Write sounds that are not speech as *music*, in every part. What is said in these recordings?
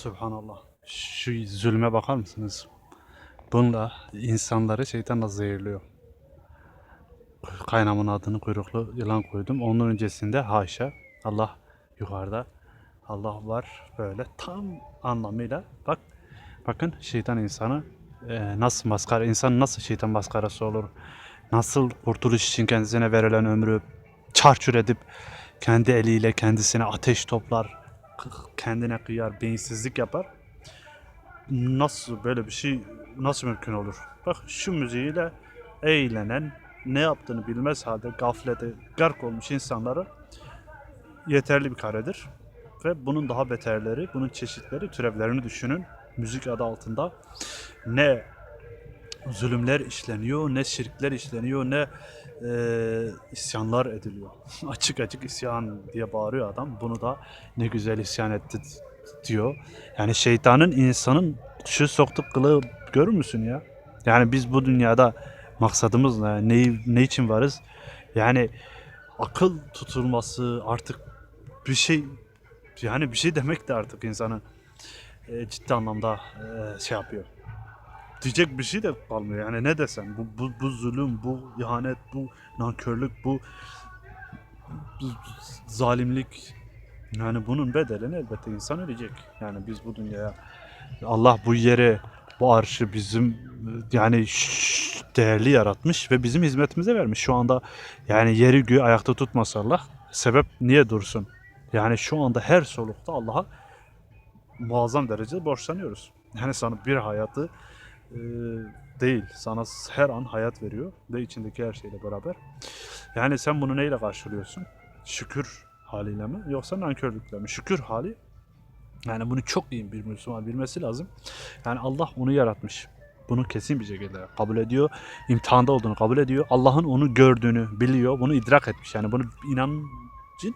Subhanallah. Şu zulme bakar mısınız? Bununla insanları şeytan nasıl zehirliyor. Kaynamın adını kuyruklu yılan koydum. Onun öncesinde haşa Allah yukarıda. Allah var böyle tam anlamıyla. Bak bakın şeytan insanı e, nasıl maskara insan nasıl şeytan maskarası olur? Nasıl kurtuluş için kendisine verilen ömrü çarçur edip kendi eliyle kendisine ateş toplar, kendine kıyar, beyinsizlik yapar. Nasıl böyle bir şey nasıl mümkün olur? Bak şu müziğiyle eğlenen, ne yaptığını bilmez halde gaflete gark olmuş insanları yeterli bir karedir. Ve bunun daha beterleri, bunun çeşitleri, türevlerini düşünün. Müzik adı altında ne zulümler işleniyor, ne şirkler işleniyor, ne e, isyanlar ediliyor. *laughs* açık açık isyan diye bağırıyor adam. Bunu da ne güzel isyan etti diyor. Yani şeytanın insanın şu soktuk kılığı görür müsün ya? Yani biz bu dünyada maksadımız ne? Ne, ne için varız? Yani akıl tutulması artık bir şey yani bir şey demek de artık insanı e, ciddi anlamda e, şey yapıyor diyecek bir şey de kalmıyor. Yani ne desem bu, bu, bu zulüm, bu ihanet, bu nankörlük, bu, bu zalimlik yani bunun bedelini elbette insan ödeyecek. Yani biz bu dünyaya Allah bu yere bu arşı bizim yani değerli yaratmış ve bizim hizmetimize vermiş. Şu anda yani yeri göğü ayakta tutmasa Allah sebep niye dursun? Yani şu anda her solukta Allah'a muazzam derecede borçlanıyoruz. Yani sana bir hayatı e, değil. Sana her an hayat veriyor ve içindeki her şeyle beraber. Yani sen bunu neyle karşılıyorsun? Şükür haliyle mi yoksa nankörlükle mi? Şükür hali yani bunu çok iyi bir Müslüman bilmesi lazım. Yani Allah onu yaratmış. Bunu kesin bir şekilde kabul ediyor. İmtihanda olduğunu kabul ediyor. Allah'ın onu gördüğünü biliyor. Bunu idrak etmiş. Yani bunu inancın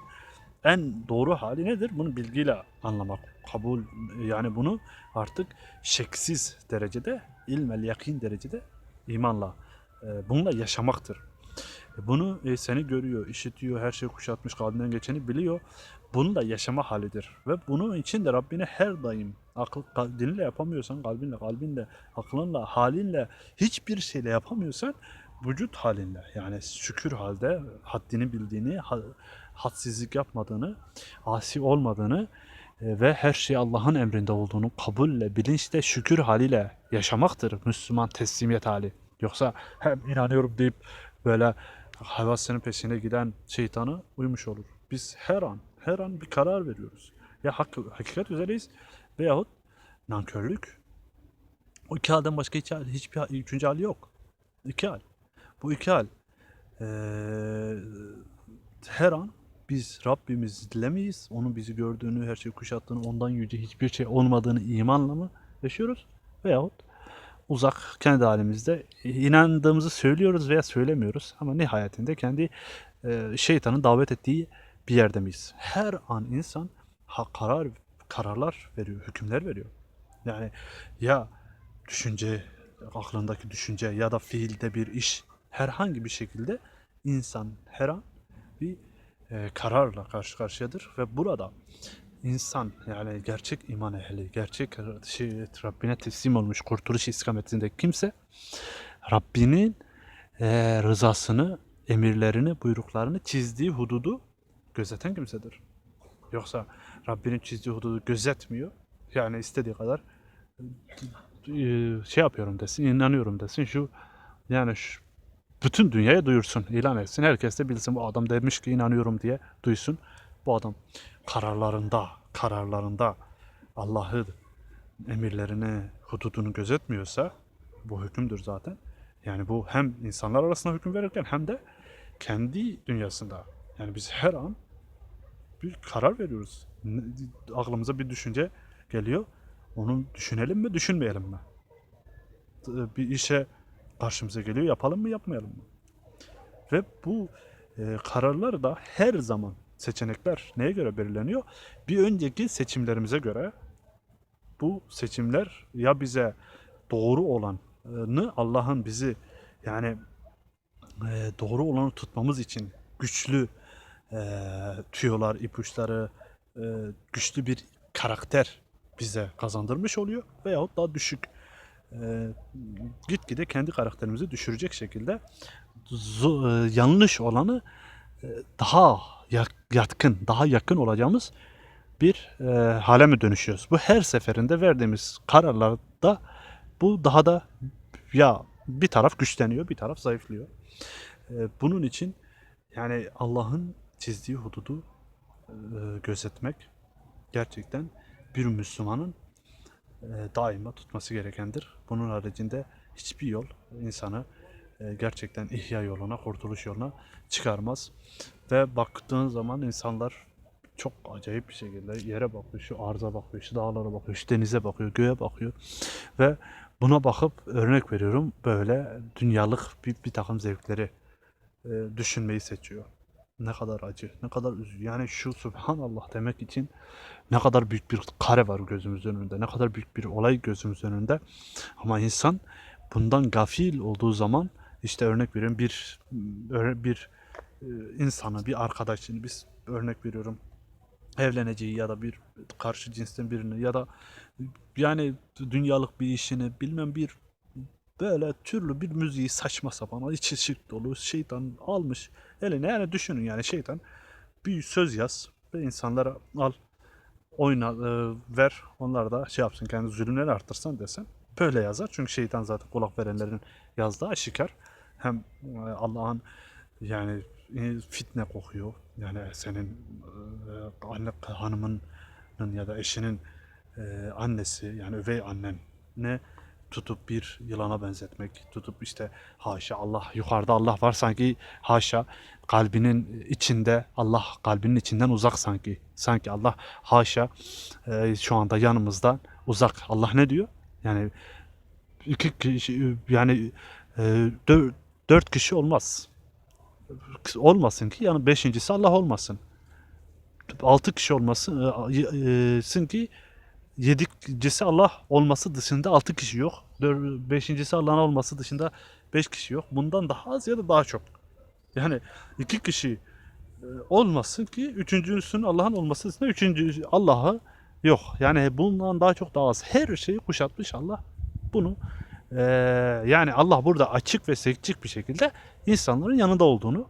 en doğru hali nedir? Bunu bilgiyle anlamak. Kabul yani bunu artık şeksiz derecede, ilmel yakin derecede imanla, e, bununla yaşamaktır. E, Bunu e, seni görüyor, işitiyor, her şeyi kuşatmış, kalbinden geçeni biliyor. Bunu da yaşama halidir. Ve bunun için de Rabbine her daim akıl, dilinle yapamıyorsan kalbinle, kalbinle, aklınla, halinle, hiçbir şeyle yapamıyorsan vücut halinle yani şükür halde haddini bildiğini, ha- hadsizlik yapmadığını, asi olmadığını ve her şey Allah'ın emrinde olduğunu kabulle, bilinçle, şükür haliyle yaşamaktır Müslüman teslimiyet hali. Yoksa hem inanıyorum deyip böyle havasının peşine giden şeytanı uymuş olur. Biz her an, her an bir karar veriyoruz. Ya hak, hakikat üzereyiz veyahut nankörlük. O iki halden başka hiç, hiçbir üçüncü hali yok. İki hal. Bu iki hal eee, her an biz Rabbimiz dilemeyiz. Onun bizi gördüğünü, her şeyi kuşattığını, ondan yüce hiçbir şey olmadığını imanla mı yaşıyoruz? Veyahut uzak kendi halimizde inandığımızı söylüyoruz veya söylemiyoruz. Ama nihayetinde kendi e, şeytanın davet ettiği bir yerde miyiz? Her an insan karar kararlar veriyor, hükümler veriyor. Yani ya düşünce, aklındaki düşünce ya da fiilde bir iş herhangi bir şekilde insan her an bir e, kararla karşı karşıyadır ve burada insan yani gerçek iman ehli, gerçek şey, Rabbine teslim olmuş kurtuluş istikametinde kimse Rabbinin e, rızasını, emirlerini, buyruklarını çizdiği hududu gözeten kimsedir. Yoksa Rabbinin çizdiği hududu gözetmiyor. Yani istediği kadar e, şey yapıyorum desin, inanıyorum desin. Şu yani şu, bütün dünyaya duyursun, ilan etsin. Herkes de bilsin bu adam demiş ki inanıyorum diye duysun. Bu adam kararlarında, kararlarında Allah'ı emirlerini, hududunu gözetmiyorsa bu hükümdür zaten. Yani bu hem insanlar arasında hüküm verirken hem de kendi dünyasında. Yani biz her an bir karar veriyoruz. Aklımıza bir düşünce geliyor. Onu düşünelim mi, düşünmeyelim mi? Bir işe karşımıza geliyor, yapalım mı, yapmayalım mı? Ve bu e, kararlar da her zaman seçenekler neye göre belirleniyor? Bir önceki seçimlerimize göre bu seçimler ya bize doğru olanı Allah'ın bizi yani e, doğru olanı tutmamız için güçlü e, tüyolar, ipuçları, e, güçlü bir karakter bize kazandırmış oluyor veyahut daha düşük e, gitgide kendi karakterimizi düşürecek şekilde e, yanlış olanı e, daha yatkın, daha yakın olacağımız bir e, hale mi dönüşüyoruz? Bu her seferinde verdiğimiz kararlarda bu daha da ya bir taraf güçleniyor, bir taraf zayıflıyor. E, bunun için yani Allah'ın çizdiği hududu e, gözetmek gerçekten bir Müslümanın daima tutması gerekendir. Bunun haricinde hiçbir yol insanı e, gerçekten ihya yoluna, kurtuluş yoluna çıkarmaz. Ve baktığın zaman insanlar çok acayip bir şekilde yere bakıyor, şu arza bakıyor, şu dağlara bakıyor, şu denize bakıyor, göğe bakıyor ve buna bakıp örnek veriyorum böyle dünyalık bir, bir takım zevkleri e, düşünmeyi seçiyor. Ne kadar acı, ne kadar üzücü. Yani şu Subhanallah demek için ne kadar büyük bir kare var gözümüzün önünde, ne kadar büyük bir olay gözümüzün önünde. Ama insan bundan gafil olduğu zaman işte örnek veriyorum bir bir e, insanı, bir arkadaşını biz örnek veriyorum evleneceği ya da bir karşı cinsten birini ya da yani dünyalık bir işini bilmem bir böyle türlü bir müziği saçma sapan içi şirk dolu şeytan almış eline. Yani düşünün yani şeytan bir söz yaz ve insanlara al oyna e, ver onlar da şey yapsın kendi zulümleri arttırsan desen böyle yazar. Çünkü şeytan zaten kulak verenlerin yazdığı aşikar. Hem e, Allah'ın yani e, fitne kokuyor. Yani senin e, anne hanımının ya da eşinin e, annesi yani üvey annen ne tutup bir yılana benzetmek, tutup işte haşa Allah yukarıda Allah var sanki haşa kalbinin içinde Allah kalbinin içinden uzak sanki. Sanki Allah haşa e, şu anda yanımızdan uzak. Allah ne diyor? Yani iki kişi yani e, dört, dört kişi olmaz. Olmasın ki yani beşincisi Allah olmasın. Altı kişi olmasın e, e, ki yedincisi Allah olması dışında altı kişi yok. Dör- Beşincisi Allah'ın olması dışında beş kişi yok. Bundan daha az ya da daha çok. Yani iki kişi e, olmasın ki üçüncüsünün Allah'ın olması dışında üçüncü Allah'ı yok. Yani bundan daha çok daha az. Her şeyi kuşatmış Allah. Bunu e, yani Allah burada açık ve seçik bir şekilde insanların yanında olduğunu,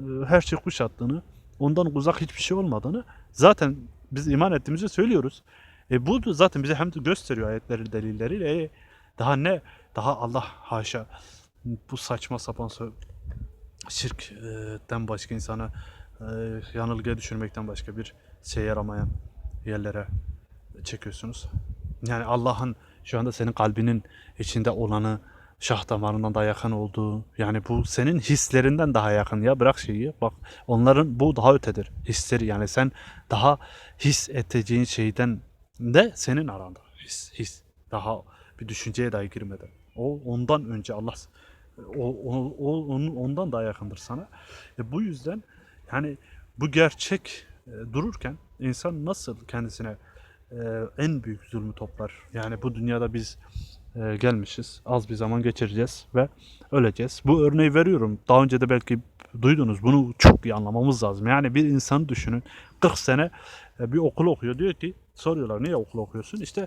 e, her şeyi kuşattığını, ondan uzak hiçbir şey olmadığını zaten biz iman ettiğimizi söylüyoruz. E bu zaten bize hem de gösteriyor ayetleri delilleriyle. E, daha ne? Daha Allah haşa. Bu saçma sapan şirkten başka insana e, yanılgıya düşürmekten başka bir şey yaramayan yerlere çekiyorsunuz. Yani Allah'ın şu anda senin kalbinin içinde olanı şah damarından daha yakın olduğu yani bu senin hislerinden daha yakın. Ya bırak şeyi bak onların bu daha ötedir. Hisleri yani sen daha his edeceğin şeyden de senin aranda. His, his. Daha bir düşünceye dahi girmeden. O ondan önce Allah o, o, o onun ondan daha yakındır sana. E bu yüzden yani bu gerçek e, dururken insan nasıl kendisine e, en büyük zulmü toplar? Yani bu dünyada biz e, gelmişiz az bir zaman geçireceğiz ve öleceğiz. Bu örneği veriyorum. Daha önce de belki duydunuz. Bunu çok iyi anlamamız lazım. Yani bir insanı düşünün. 40 sene bir okul okuyor. Diyor ki soruyorlar niye okul okuyorsun? İşte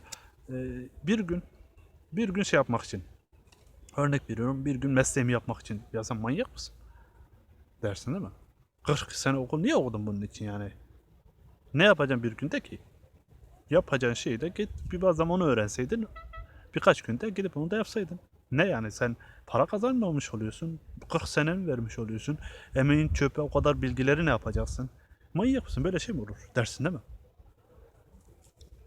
bir gün bir gün şey yapmak için. Örnek veriyorum bir gün mesleğimi yapmak için. Ya sen manyak mısın? Dersin değil mi? 40 sene okul niye okudun bunun için yani? Ne yapacaksın bir günde ki? Yapacağın şeyi de git bir zaman onu öğrenseydin birkaç günde gidip onu da yapsaydın. Ne yani sen para kazanmamış oluyorsun 40 sene mi vermiş oluyorsun? Emeğin çöpe o kadar bilgileri ne yapacaksın? Manyak mısın? Böyle şey mi olur? Dersin değil mi?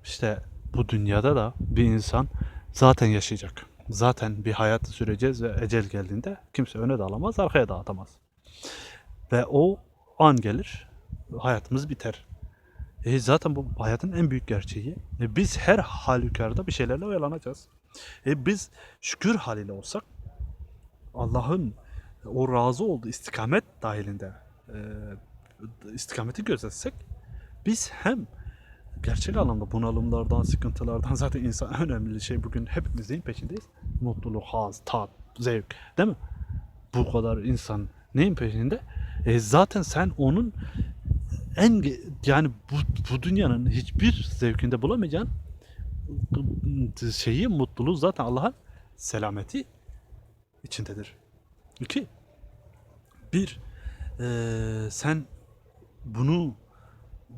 İşte bu dünyada da bir insan zaten yaşayacak. Zaten bir hayatı süreceğiz ve ecel geldiğinde kimse öne de alamaz, arkaya da atamaz. Ve o an gelir, hayatımız biter. E zaten bu hayatın en büyük gerçeği. E biz her halükarda bir şeylerle oyalanacağız. E biz şükür haliyle olsak, Allah'ın o razı olduğu istikamet dahilinde e, istikameti gözetsek, biz hem gerçek anlamda bunalımlardan, sıkıntılardan *laughs* zaten insan önemli şey bugün hepimiz neyin peşindeyiz? Mutluluk, haz, tat, zevk değil mi? Bu kadar insan neyin peşinde? E zaten sen onun en yani bu, bu dünyanın hiçbir zevkinde bulamayacağın şeyi mutluluğu zaten Allah'ın selameti içindedir. İki, bir, eee, sen bunu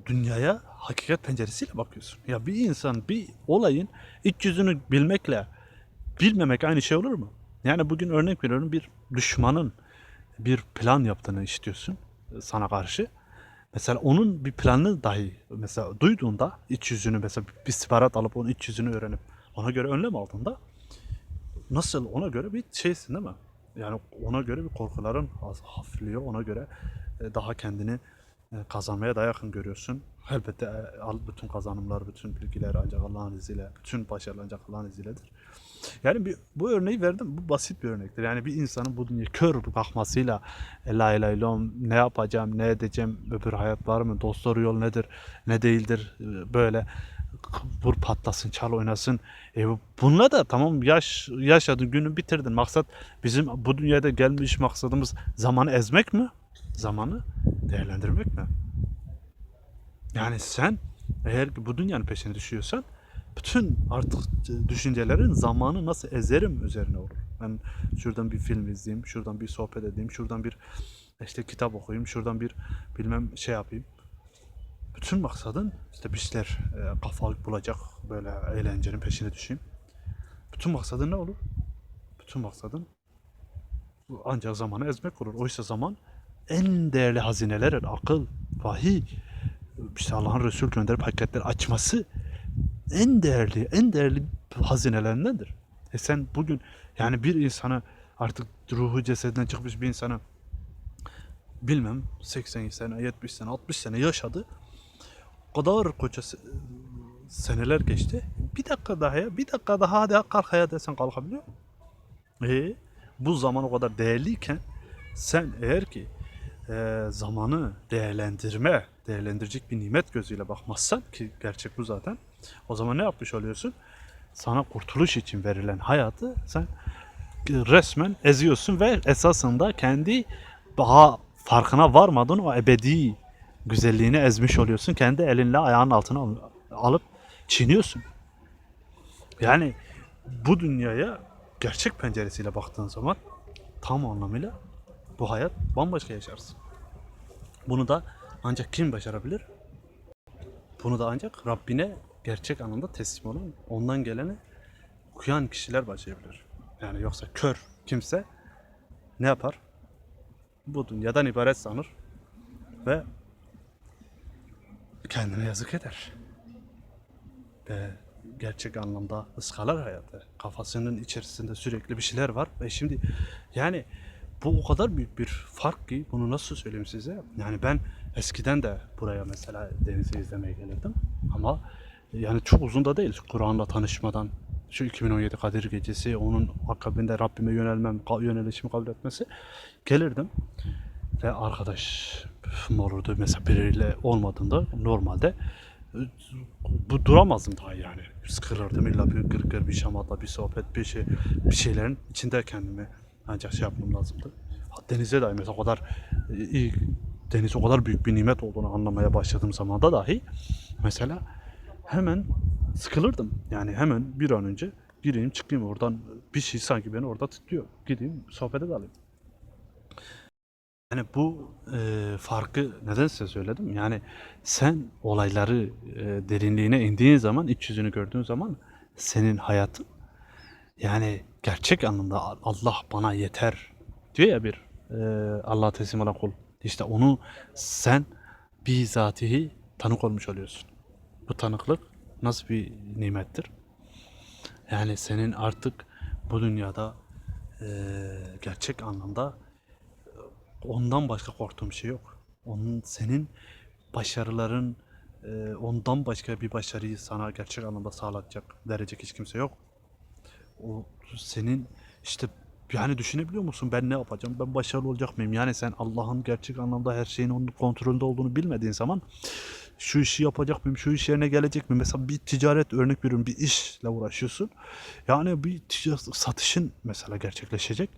dünyaya hakikat penceresiyle bakıyorsun. Ya bir insan bir olayın iç yüzünü bilmekle bilmemek aynı şey olur mu? Yani bugün örnek veriyorum bir düşmanın bir plan yaptığını istiyorsun e, sana karşı. Mesela onun bir planını dahi mesela duyduğunda iç yüzünü mesela bir istihbarat alıp onun iç yüzünü öğrenip ona göre önlem aldığında nasıl ona göre bir şeysin değil mi? Yani ona göre bir korkuların az- hafifliyor. Ona göre e, daha kendini kazanmaya daha yakın görüyorsun. Elbette e, bütün kazanımlar, bütün bilgiler ancak Allah'ın izniyle, bütün başarılar ancak Allah'ın izniyle,dir. Yani bir, bu örneği verdim. Bu basit bir örnektir. Yani bir insanın bu dünya kör bakmasıyla e, la ilahe ne yapacağım, ne edeceğim, öbür hayat var mı, dost yol nedir, ne değildir e, böyle vur patlasın, çal oynasın. E, bu- bununla da tamam yaş yaşadın, günü bitirdin. Maksat bizim bu dünyada gelmiş maksadımız zamanı ezmek mi? Zamanı değerlendirmek mi? Yani sen eğer ki bu dünyanın peşine düşüyorsan bütün artık düşüncelerin zamanı nasıl ezerim üzerine olur. Ben şuradan bir film izleyeyim, şuradan bir sohbet edeyim, şuradan bir işte kitap okuyayım, şuradan bir bilmem şey yapayım. Bütün maksadın işte bir şeyler e, kafa bulacak böyle eğlencenin peşine düşeyim. Bütün maksadın ne olur? Bütün maksadın ancak zamanı ezmek olur. Oysa zaman en değerli hazineler, akıl, vahiy, işte Allah'ın Resul gönderip hakikatleri açması en değerli, en değerli hazinelerindendir. E sen bugün yani bir insanı artık ruhu cesedinden çıkmış bir insanı bilmem 80 sene, 70 sene, 60 sene yaşadı. O kadar koca se- seneler geçti. Bir dakika daha ya, bir dakika daha hadi kalk ya desen kalkabiliyor mu? E, bu zaman o kadar değerliyken sen eğer ki e, zamanı değerlendirme, değerlendirecek bir nimet gözüyle bakmazsan ki gerçek bu zaten. O zaman ne yapmış oluyorsun? Sana kurtuluş için verilen hayatı sen resmen eziyorsun ve esasında kendi daha farkına varmadığın o ebedi güzelliğini ezmiş oluyorsun. Kendi elinle ayağının altına al- alıp çiğniyorsun. Yani bu dünyaya gerçek penceresiyle baktığın zaman tam anlamıyla bu hayat bambaşka yaşarsın. Bunu da ancak kim başarabilir? Bunu da ancak Rabbine gerçek anlamda teslim olan, ondan geleni okuyan kişiler başarabilir. Yani yoksa kör kimse ne yapar? Bu dünyadan ibaret sanır ve kendine yazık eder. Ve gerçek anlamda ıskalar hayatı. Kafasının içerisinde sürekli bir şeyler var ve şimdi yani bu o kadar büyük bir fark ki bunu nasıl söyleyeyim size? Yani ben eskiden de buraya mesela denizi izlemeye gelirdim ama yani çok uzun da değil Kur'an'la tanışmadan şu 2017 Kadir Gecesi onun akabinde Rabbime yönelmem, yönelişimi kabul etmesi gelirdim ve arkadaş olurdu mesela biriyle olmadığında normalde e, bu duramazdım daha yani. Sıkılırdım illa bir gırgır, bir şamata, bir sohbet, bir şey, bir şeylerin içinde kendimi ancak şey yapmam lazımdı. Denize dahi mesela o kadar e, iyi, deniz o kadar büyük bir nimet olduğunu anlamaya başladığım zamanda dahi mesela hemen sıkılırdım. Yani hemen bir an önce gireyim çıkayım oradan bir şey sanki beni orada tutuyor. Gideyim sohbete dalayım. Yani bu e, farkı neden size söyledim? Yani sen olayları e, derinliğine indiğin zaman, iç yüzünü gördüğün zaman senin hayatın yani gerçek anlamda Allah bana yeter diyor ya bir e, Allah teslim olan kul. İşte onu sen bizatihi tanık olmuş oluyorsun. Bu tanıklık nasıl bir nimettir? Yani senin artık bu dünyada e, gerçek anlamda ondan başka korktuğum şey yok. Onun senin başarıların e, ondan başka bir başarıyı sana gerçek anlamda sağlatacak, verecek hiç kimse yok. O senin işte yani düşünebiliyor musun ben ne yapacağım? Ben başarılı olacak mıyım? Yani sen Allah'ın gerçek anlamda her şeyin onun kontrolünde olduğunu bilmediğin zaman şu işi yapacak mıyım? Şu iş yerine gelecek mi? Mesela bir ticaret örnek veriyorum bir işle uğraşıyorsun. Yani bir ticaret, satışın mesela gerçekleşecek.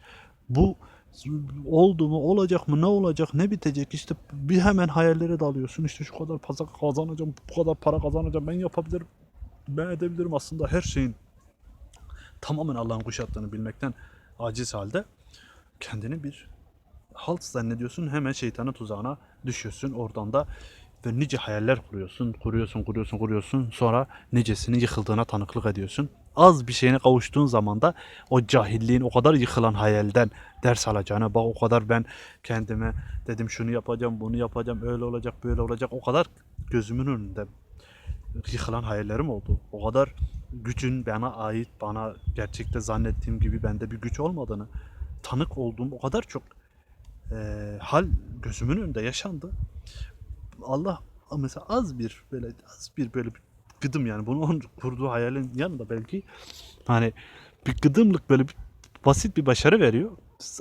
Bu oldu mu olacak mı ne olacak ne bitecek işte bir hemen hayallere dalıyorsun işte şu kadar pazar kazanacağım bu kadar para kazanacağım ben yapabilirim ben edebilirim aslında her şeyin tamamen Allah'ın kuşattığını bilmekten aciz halde kendini bir halt zannediyorsun. Hemen şeytanın tuzağına düşüyorsun. Oradan da ve nice hayaller kuruyorsun. Kuruyorsun kuruyorsun kuruyorsun. Sonra nicesinin yıkıldığına tanıklık ediyorsun. Az bir şeyine kavuştuğun zaman da o cahilliğin o kadar yıkılan hayalden ders alacağına bak o kadar ben kendime dedim şunu yapacağım bunu yapacağım öyle olacak böyle olacak. O kadar gözümün önünde yıkılan hayallerim oldu. O kadar gücün bana ait, bana gerçekte zannettiğim gibi bende bir güç olmadığını tanık olduğum o kadar çok eee, hal gözümün önünde yaşandı. Allah mesela az bir böyle az bir böyle bir gıdım yani bunu onun kurduğu hayalin yanında belki hani bir gıdımlık böyle bir basit bir başarı veriyor.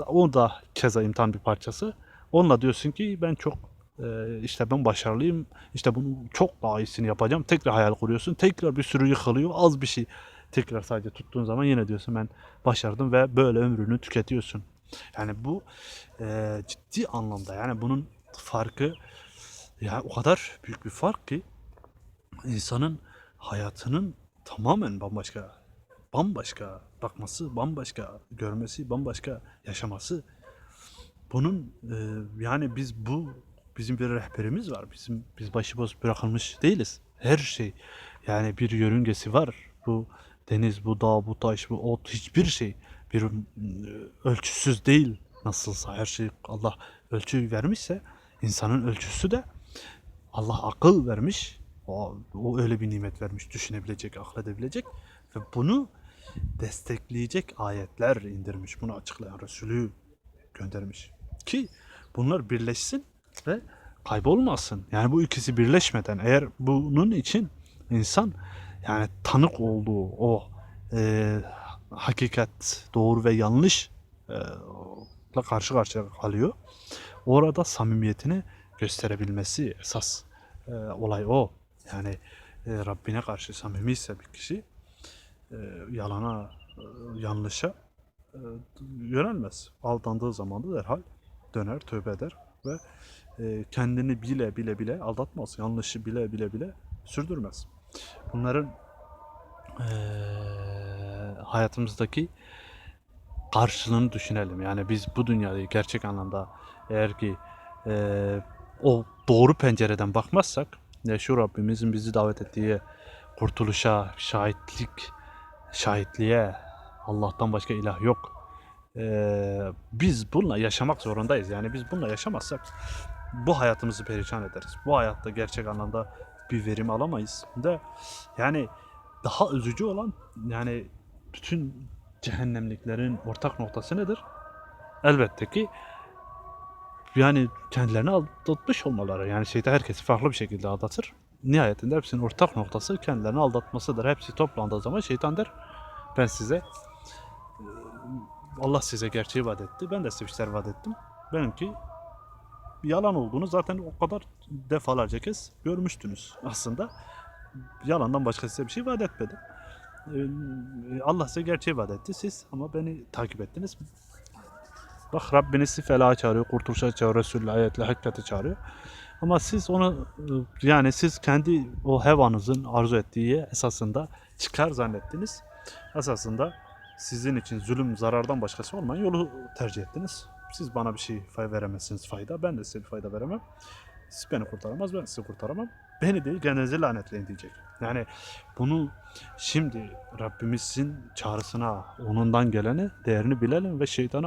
O da keza imtihan bir parçası. Onunla diyorsun ki ben çok eee, işte ben başarılıyım. İşte bunu çok daha iyisini yapacağım. Tekrar hayal kuruyorsun. Tekrar bir sürü yıkılıyor. Az bir şey tekrar sadece tuttuğun zaman yine diyorsun ben başardım ve böyle ömrünü tüketiyorsun. Yani bu eee, ciddi anlamda yani bunun farkı ya o kadar büyük bir fark ki insanın hayatının tamamen bambaşka bambaşka bakması, bambaşka görmesi, bambaşka yaşaması. Bunun e, yani biz bu bizim bir rehberimiz var. Bizim biz başıboş bırakılmış değiliz. Her şey yani bir yörüngesi var. Bu deniz, bu dağ, bu taş, bu ot hiçbir şey bir e, ölçüsüz değil. Nasılsa her şey Allah ölçü vermişse insanın ölçüsü de Allah akıl vermiş. O, o öyle bir nimet vermiş. Düşünebilecek, akledebilecek. Ve bunu destekleyecek ayetler indirmiş. Bunu açıklayan Resulü göndermiş. Ki bunlar birleşsin ve kaybolmasın. Yani bu ikisi birleşmeden eğer bunun için insan yani tanık olduğu o e, hakikat, doğru ve yanlış e, karşı karşıya kalıyor. Orada samimiyetini gösterebilmesi esas e, olay o. Yani e, Rabbine karşı samimi ise bir kişi e, yalana, e, yanlışa e, yönelmez. Aldandığı zaman da derhal döner, tövbe eder ve e, kendini bile bile bile aldatmaz. Yanlışı bile bile bile sürdürmez. Bunların e, hayatımızdaki karşılığını düşünelim. Yani biz bu dünyayı gerçek anlamda eğer ki e, o doğru pencereden bakmazsak ya şu Rabbimizin bizi davet ettiği kurtuluşa, şahitlik, şahitliğe Allah'tan başka ilah yok. Biz bununla yaşamak zorundayız. Yani biz bununla yaşamazsak bu hayatımızı perişan ederiz. Bu hayatta gerçek anlamda bir verim alamayız. De yani daha üzücü olan yani bütün cehennemliklerin ortak noktası nedir? Elbette ki yani kendilerini aldatmış olmaları. Yani şeyde herkesi farklı bir şekilde aldatır. Nihayetinde hepsinin ortak noktası kendilerini aldatmasıdır. Hepsi toplandığı zaman şeytan der ben size Allah size gerçeği vaat etti. Ben de size bir şeyler vaat ettim. Benimki yalan olduğunu zaten o kadar defalarca kez görmüştünüz aslında. Yalandan başka size bir şey vaat etmedi. Ee, Allah size gerçeği vaat etti. Siz ama beni takip ettiniz. Bak Rabbiniz sizi felaha çağırıyor, kurtuluşa çağırıyor, Resulü ayetle hakikate çağırıyor. Ama siz onu e, yani siz kendi o hevanızın arzu ettiği esasında çıkar zannettiniz. Esasında sizin için zulüm zarardan başkası olmayan yolu tercih ettiniz. Siz bana bir şey fay veremezsiniz fayda. Ben de size bir fayda veremem. Siz beni kurtaramaz, ben sizi kurtaramam. Beni değil kendinizi lanetleyin diyecek. Yani bunu şimdi Rabbimizin çağrısına, onundan geleni değerini bilelim ve şeytana